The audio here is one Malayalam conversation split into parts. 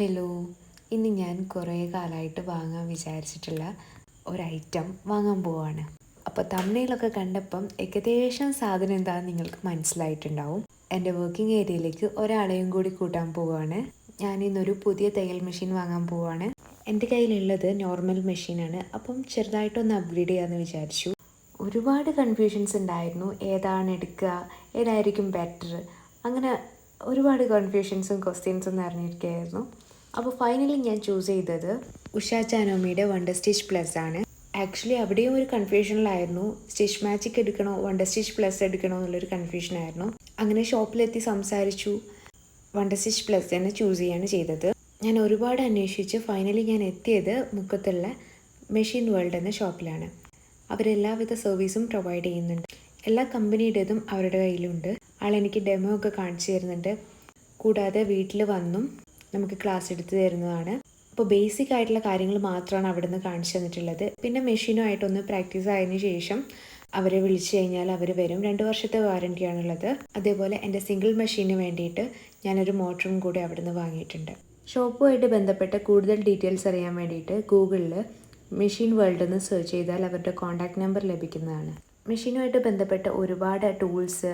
ഹലോ ഇന്ന് ഞാൻ കുറേ കാലമായിട്ട് വാങ്ങാൻ വിചാരിച്ചിട്ടുള്ള ഒരു ഐറ്റം വാങ്ങാൻ പോവാണ്. അപ്പോൾ തമിഴിലൊക്കെ കണ്ടപ്പം ഏകദേശം സാധനം എന്താണെന്ന് നിങ്ങൾക്ക് മനസ്സിലായിട്ടുണ്ടാവും. എന്റെ വർക്കിംഗ് ഏരിയയിലേക്ക് ഒരാളെയും കൂടി കൂട്ടാൻ പോവുകയാണ് ഞാൻ ഇന്നൊരു പുതിയ തയ്യൽ മെഷീൻ വാങ്ങാൻ പോവുകയാണ് എന്റെ കയ്യിലുള്ളത് നോർമൽ മെഷീനാണ് അപ്പം ചെറുതായിട്ടൊന്ന് അപ്ഗ്രേഡ് ചെയ്യാമെന്ന് വിചാരിച്ചു. ഒരുപാട് കൺഫ്യൂഷൻസ് ഉണ്ടായിരുന്നു. ഏതാണ് എടുക്കുക? ഏതായിരിക്കും ബെറ്റർ അങ്ങനെ ഒരുപാട് കൺഫ്യൂഷൻസും ക്വസ്റ്റ്യൻസും നിറഞ്ഞിരിക്കുകയായിരുന്നു. അപ്പോൾ ഫൈനലി ഞാൻ ചൂസ് ചെയ്തത് ഉഷ ചാനോമിയുടെ വണ്ടർ സ്റ്റിച്ച് പ്ലസ് ആണ്. ആക്ച്വലി അവിടെയും ഒരു കൺഫ്യൂഷനിലായിരുന്നു സ്റ്റിച്ച് മാജിക് എടുക്കണോ വണ്ടർ സ്റ്റിച്ച് പ്ലസ് എടുക്കണോ എന്നുള്ളൊരു കൺഫ്യൂഷനായിരുന്നു അങ്ങനെ ഷോപ്പിലെത്തി സംസാരിച്ചു. വണ്ടർ സ്റ്റിച്ച് പ്ലസ് തന്നെ ചൂസ് ചെയ്യാണ് ചെയ്തത്. ഞാൻ ഒരുപാട് അന്വേഷിച്ച് ഫൈനലി ഞാൻ എത്തിയത് മുക്കത്തുള്ള മെഷീൻ വേൾഡ് എന്ന ഷോപ്പിലാണ് അവരെല്ലാവിധ സർവീസും പ്രൊവൈഡ് ചെയ്യുന്നുണ്ട്. എല്ലാ കമ്പനിയുടേതും അവരുടെ കയ്യിലുണ്ട്. ആളെനിക്ക് ഡെമോ ഒക്കെ കാണിച്ചു തരുന്നുണ്ട്. കൂടാതെ വീട്ടിൽ വന്നും നമുക്ക് ക്ലാസ് എടുത്തു തരുന്നതാണ്. അപ്പോൾ ബേസിക് ആയിട്ടുള്ള കാര്യങ്ങൾ മാത്രമാണ് അവിടെ നിന്ന് കാണിച്ചു തന്നിട്ടുള്ളത്. പിന്നെ മെഷീനുമായിട്ടൊന്ന് പ്രാക്ടീസ് ആയതിനു ശേഷം അവരെ വിളിച്ചു കഴിഞ്ഞാൽ അവർ വരും. രണ്ട് വർഷത്തെ വാറന്റിയാണുള്ളത് അതേപോലെ എന്റെ സിംഗിൾ മെഷീന് വേണ്ടിയിട്ട് ഞാനൊരു മോട്ടറും കൂടി അവിടെ നിന്ന് വാങ്ങിയിട്ടുണ്ട്. ഷോപ്പുമായിട്ട് ബന്ധപ്പെട്ട കൂടുതൽ ഡീറ്റെയിൽസ് അറിയാൻ വേണ്ടിയിട്ട് ഗൂഗിളിൽ മെഷീൻ വേൾഡ് എന്ന് സെർച്ച് ചെയ്താൽ അവരുടെ കോൺടാക്ട് നമ്പർ ലഭിക്കുന്നതാണ്. മെഷീനുമായിട്ട് ബന്ധപ്പെട്ട ഒരുപാട് ടൂൾസ്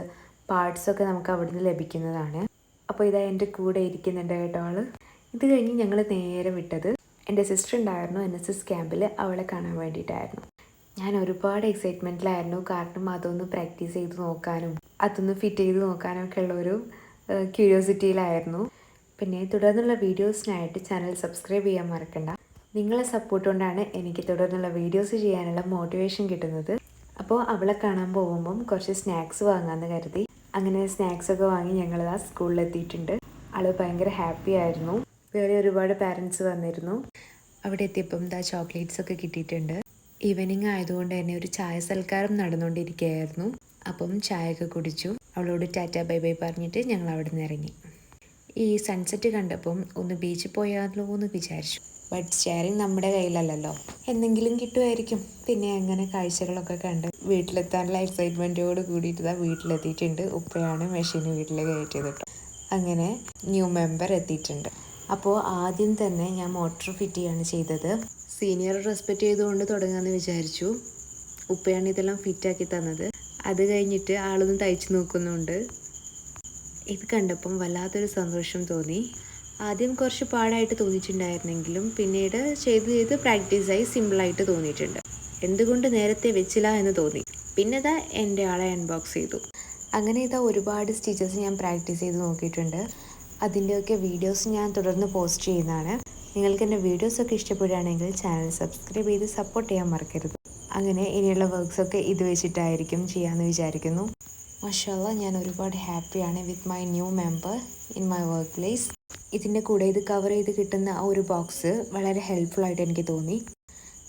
പാർട്സ് ഒക്കെ നമുക്ക് അവിടുന്ന് ലഭിക്കുന്നതാണ്. അപ്പോൾ ഇതാ എന്റെ കൂടെ ഇരിക്കുന്നുണ്ട് കേട്ടോ ആൾ ഇത് കഴിഞ്ഞ് ഞങ്ങൾ നേരെ വിട്ടത് എന്റെ സിസ്റ്റർ ഉണ്ടായിരുന്നു എൻ എസ് എസ് ക്യാമ്പിൽ അവളെ കാണാൻ വേണ്ടിയിട്ടായിരുന്നു. ഞാൻ ഒരുപാട് എക്സൈറ്റ്മെന്റിലായിരുന്നു കാരണം അതൊന്ന് പ്രാക്ടീസ് ചെയ്ത് നോക്കാനും അതൊന്ന് ഫിറ്റ് ചെയ്ത് നോക്കാനൊക്കെ ഒക്കെ ഉള്ള ഒരു ക്യൂരിയോസിറ്റിയിലായിരുന്നു പിന്നെ തുടർന്നുള്ള വീഡിയോസിനായിട്ട് ചാനൽ സബ്സ്ക്രൈബ് ചെയ്യാൻ മറക്കണ്ട. നിങ്ങളെ സപ്പോർട്ട് കൊണ്ടാണ് എനിക്ക് തുടർന്നുള്ള വീഡിയോസ് ചെയ്യാനുള്ള മോട്ടിവേഷൻ കിട്ടുന്നത്. അപ്പോൾ അവളെ കാണാൻ പോകുമ്പം കുറച്ച് സ്നാക്സ് വാങ്ങാമെന്ന് കരുതി. അങ്ങനെ സ്നാക്സ് ഒക്കെ വാങ്ങി ഞങ്ങൾ ആ സ്കൂളിലെത്തിയിട്ടുണ്ട് ആൾ ഭയങ്കര ഹാപ്പി ആയിരുന്നു. വേറെ ഒരുപാട് പാരൻസ് വന്നിരുന്നു. അവിടെ എത്തിയപ്പം ദാ ചോക്ലേറ്റ്സ് ഒക്കെ കിട്ടിയിട്ടുണ്ട്. ഈവനിങ് ആയതുകൊണ്ട് തന്നെ ഒരു ചായ സൽക്കാരം നടന്നുകൊണ്ടിരിക്കുകയായിരുന്നു. അപ്പം ചായ ഒക്കെ കുടിച്ചു. അവളോട് ടാറ്റ ബൈ ബൈ പറഞ്ഞിട്ട് ഞങ്ങൾ അവിടെ നിന്ന് ഇറങ്ങി. ഈ സൺസെറ്റ് കണ്ടപ്പം ഒന്ന് ബീച്ചിൽ പോയാലോ എന്ന് വിചാരിച്ചു. ബട്ട് ഷെയറിങ് നമ്മുടെ കയ്യിലല്ലല്ലോ. എന്തെങ്കിലും കിട്ടുമായിരിക്കും. പിന്നെ അങ്ങനെ കാഴ്ചകളൊക്കെ കണ്ട് വീട്ടിലെത്താനുള്ള എക്സൈറ്റ്മെന്റോട് കൂടിയിട്ട് ഇതാ വീട്ടിലെത്തിയിട്ടുണ്ട്. ഉപ്പയാണ് മെഷീൻ വീട്ടിൽ കയറ്റിയത് കേട്ടോ അങ്ങനെ ന്യൂ മെമ്പർ എത്തിയിട്ടുണ്ട്. അപ്പോൾ ആദ്യം തന്നെ ഞാൻ മോട്ടർ ഫിറ്റ് ചെയ്യാണ് ചെയ്തത്. സീനിയർ റെസ്പെക്റ്റ് ചെയ്തുകൊണ്ട് തുടങ്ങാമെന്ന് വിചാരിച്ചു. ഉപ്പയാണ് ഇതെല്ലാം ഫിറ്റാക്കി തന്നത്. അത് കഴിഞ്ഞിട്ട് ആളൊന്ന് തയ്ച്ചു നോക്കുന്നുണ്ട്. ഇത് കണ്ടപ്പം വല്ലാത്തൊരു സന്തോഷം തോന്നി. ആദ്യം കുറച്ച് പാടായിട്ട് തോന്നിയിട്ടുണ്ടായിരുന്നെങ്കിലും പിന്നീട് ചെയ്ത് ചെയ്ത് പ്രാക്ടീസായി സിമ്പിളായിട്ട് തോന്നിയിട്ടുണ്ട്. എന്തുകൊണ്ട് നേരത്തെ വെച്ചില്ല എന്ന് തോന്നി. പിന്നെ ഇതാ എന്റെ ആളെ അൺബോക്സ് ചെയ്തു. അങ്ങനെ ഇതാ ഒരുപാട് സ്റ്റിച്ചസ് ഞാൻ പ്രാക്ടീസ് ചെയ്ത് നോക്കിയിട്ടുണ്ട്. അതിന്റെയൊക്കെ വീഡിയോസ് ഞാൻ തുടർന്ന് പോസ്റ്റ് ചെയ്യുന്നതാണ്. നിങ്ങൾക്ക് എന്റെ വീഡിയോസൊക്കെ ഇഷ്ടപ്പെടുകയാണെങ്കിൽ ചാനൽ സബ്സ്ക്രൈബ് ചെയ്ത് സപ്പോർട്ട് ചെയ്യാൻ മറക്കരുത്. അങ്ങനെ ഇനിയുള്ള വർക്ക്സൊക്കെ ഇത് വെച്ചിട്ടായിരിക്കും ചെയ്യാമെന്ന് വിചാരിക്കുന്നു. മഷാല്ല ഞാൻ ഒരുപാട് ഹാപ്പിയാണ് with my new member in my work place ഇതിന്റെ കൂടെ ഇത് കവർ ചെയ്ത് കിട്ടുന്ന ആ ഒരു ബോക്സ് വളരെ ഹെൽപ്ഫുൾ ആയിട്ട് എനിക്ക് തോന്നി.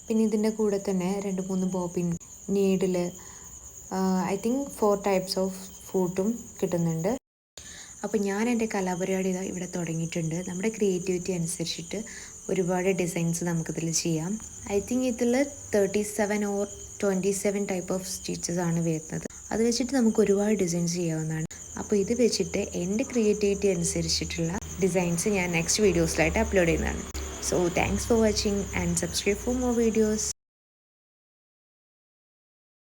പിന്നെ ഇതിന്റെ കൂടെ തന്നെ രണ്ട് മൂന്ന് bobbin needle I think four types of ഫൂട്ടും കിട്ടുന്നുണ്ട്. അപ്പോൾ ഞാൻ എന്റെ കലാപരിപാടി ഇതാ ഇവിടെ തുടങ്ങിയിട്ടുണ്ട്. നമ്മുടെ ക്രിയേറ്റിവിറ്റി അനുസരിച്ചിട്ട് ഒരുപാട് ഡിസൈൻസ് നമുക്കിതിൽ ചെയ്യാം. ഐ തിങ്ക് ഇതിൽ thirty seven or twenty seven type of stitches ആണ് വരുന്നത്. അത് വെച്ചിട്ട് നമുക്ക് ഒരുപാട് ഡിസൈൻസ് ചെയ്യാവുന്നതാണ്. അപ്പോൾ ഇത് വെച്ചിട്ട് എന്റെ ക്രിയേറ്റിവിറ്റി അനുസരിച്ചിട്ടുള്ള ഡിസൈൻസ് ഞാൻ നെക്സ്റ്റ് വീഡിയോസിലായിട്ട് അപ്ലോഡ് ചെയ്യുന്നതാണ്. So thanks for watching and subscribe for more videos